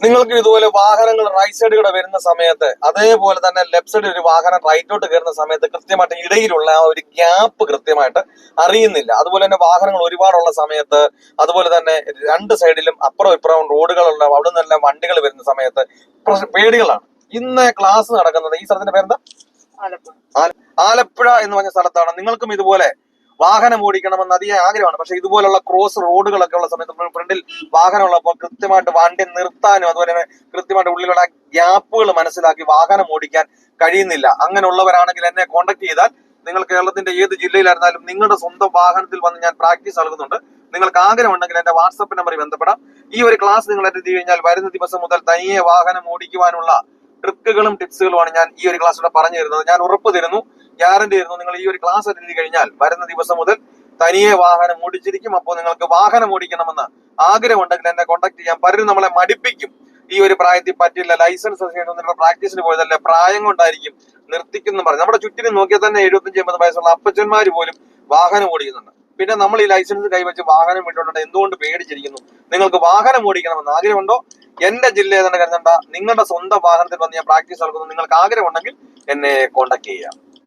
നിങ്ങൾക്ക് ഇതുപോലെ വാഹനങ്ങൾ റൈറ്റ് സൈഡ് കൂടെ വരുന്ന സമയത്ത് അതേപോലെ തന്നെ ലെഫ്റ്റ് സൈഡിൽ ഒരു വാഹനം റൈറ്റോട്ട് കയറുന്ന സമയത്ത് കൃത്യമായിട്ട് ഇടയിലുള്ള ആ ഒരു ഗ്യാപ്പ് കൃത്യമായിട്ട് അറിയുന്നില്ല. അതുപോലെ തന്നെ വാഹനങ്ങൾ ഒരുപാടുള്ള സമയത്ത് അതുപോലെ തന്നെ രണ്ട് സൈഡിലും അപ്പുറം ഇപ്പുറം റോഡുകളുള്ള അവിടെ നിന്നെല്ലാം വണ്ടികൾ വരുന്ന സമയത്ത് പേടികളാണ്. ഇന്ന് ക്ലാസ് നടക്കുന്നത് ഈ സ്ഥലത്തിന്റെ പേരെന്താ? ആലപ്പുഴ. ആലപ്പുഴ എന്ന് പറഞ്ഞ സ്ഥലത്താണ്. നിങ്ങൾക്കും ഇതുപോലെ വാഹനം ഓടിക്കണമെന്ന് അധികം ആഗ്രഹമാണ്. പക്ഷെ ഇതുപോലുള്ള ക്രോസ് റോഡുകളൊക്കെ ഉള്ള സമയത്ത് ഫ്രണ്ടിൽ വാഹനം ഉള്ളപ്പോൾ കൃത്യമായിട്ട് വണ്ടി നിർത്താനും അതുപോലെ തന്നെ കൃത്യമായിട്ട് ഉള്ളിലുള്ള ഗ്യാപ്പുകൾ മനസ്സിലാക്കി വാഹനം ഓടിക്കാൻ കഴിയുന്നില്ല. അങ്ങനെയുള്ളവരാണെങ്കിൽ എന്നെ കോൺടാക്ട് ചെയ്താൽ നിങ്ങൾ കേരളത്തിന്റെ ഏത് ജില്ലയിലായിരുന്നാലും നിങ്ങളുടെ സ്വന്തം വാഹനത്തിൽ വന്ന് ഞാൻ പ്രാക്ടീസ് നൽകുന്നുണ്ട്. നിങ്ങൾക്ക് ആഗ്രഹമുണ്ടെങ്കിൽ എന്റെ വാട്സപ്പ് നമ്പറിൽ ബന്ധപ്പെടാം. ഈ ഒരു ക്ലാസ് നിങ്ങൾ അറ്റൻഡ് കഴിഞ്ഞാൽ വരുന്ന ദിവസം മുതൽ തനിയെ വാഹനം ഓടിക്കുവാനുള്ള ട്രിക്കുകളും ടിപ്സുകളുമാണ് ഞാൻ ഈ ഒരു ക്ലാസ്സിലൂടെ പറഞ്ഞു തരുന്നത്. ഞാൻ ഉറപ്പ് തരുന്നു. ഗ്യാരണ്ടി ആയിരുന്നു. നിങ്ങൾ ഈ ഒരു ക്ലാസ് അറ്റൻഡ് കഴിഞ്ഞാൽ വരുന്ന ദിവസം മുതൽ തനിയെ വാഹനം ഓടിച്ചിരിക്കും. അപ്പോൾ നിങ്ങൾക്ക് വാഹനം ഓടിക്കണമെന്ന് ആഗ്രഹമുണ്ടെങ്കിൽ എന്നെ കോൺടാക്ട് ചെയ്യാം പലരും നമ്മളെ മടിപ്പിക്കും. ഈ ഒരു പ്രായത്തിൽ പറ്റില്ല ലൈസൻസ് നിങ്ങളുടെ പ്രാക്ടീസിന് പോയതല്ലേ പ്രായം കൊണ്ടായിരിക്കും നിർത്തിക്കുന്നു പറഞ്ഞു. നമ്മുടെ ചുറ്റിനും നോക്കിയാൽ തന്നെ എഴുപത്തഞ്ച് എൺപത് വയസ്സുള്ള അപ്പച്ചന്മാർ പോലും വാഹനം ഓടിക്കുന്നുണ്ട്. പിന്നെ നമ്മൾ ഈ ലൈസൻസ് കൈവച്ച് വാഹനം വിട്ടുകൊണ്ട് എന്തുകൊണ്ട് പേടിച്ചിരിക്കുന്നു? നിങ്ങൾക്ക് വാഹനം ഓടിക്കണമെന്ന് ആഗ്രഹമുണ്ടോ? എന്റെ ജില്ല ഏതാണ്ട് കരുതണ്ട. നിങ്ങളുടെ സ്വന്തം വാഹനത്തിൽ വന്ന് ഞാൻ പ്രാക്ടീസ് നടക്കുന്നു. നിങ്ങൾക്ക് ആഗ്രഹമുണ്ടെങ്കിൽ എന്നെ കോൺടാക്ട് ചെയ്യാം.